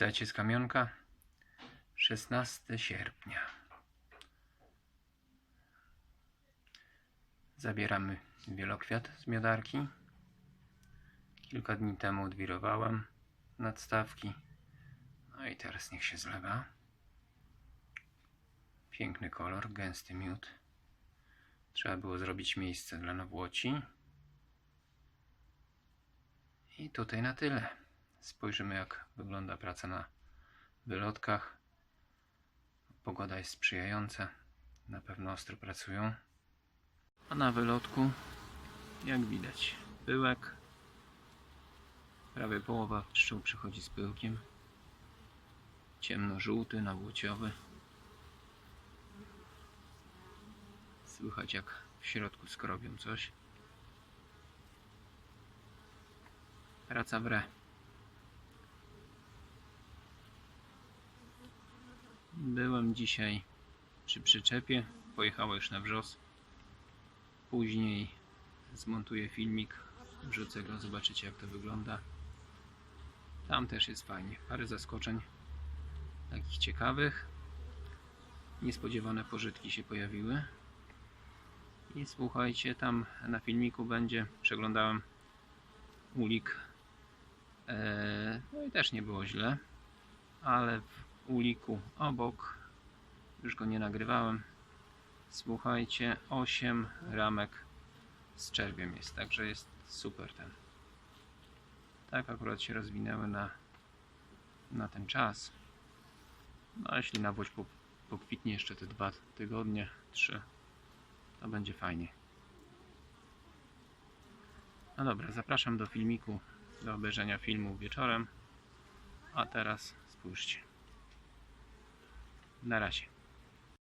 Witajcie z kamionka. 16 sierpnia. Zabieramy wielokwiat z miodarki. Kilka dni temu odwirowałem nadstawki. No i teraz niech się zlewa. Piękny kolor, gęsty miód. Trzeba było zrobić miejsce dla nowłoci. I tutaj na tyle. Spojrzymy jak wygląda praca na wylotkach. Pogoda jest sprzyjająca. Na pewno ostro pracują. A na wylotku, jak widać, pyłek. Prawie połowa pszczół przychodzi z pyłkiem. Ciemno-żółty, nawłociowy. Słychać jak w środku skrobią coś. Praca w re. Byłem dzisiaj przy przyczepie. Pojechała już na wrzos. Później zmontuję filmik. Wrzucę go, zobaczycie jak to wygląda. Tam też jest fajnie. Parę zaskoczeń takich ciekawych. Niespodziewane pożytki się pojawiły. I słuchajcie, tam na filmiku będzie, przeglądałem ulik. Eee, no i też nie było źle, ale uliku obok, już go nie nagrywałem, słuchajcie, 8 ramek z czerwiem jest, także jest super ten. Tak akurat się rozwinęły na, na ten czas. No jeśli nawłoć po- pokwitnie jeszcze te dwa tygodnie, trzy, to będzie fajnie. No dobra, zapraszam do filmiku, do obejrzenia filmu wieczorem. A teraz spójrzcie. Na razie.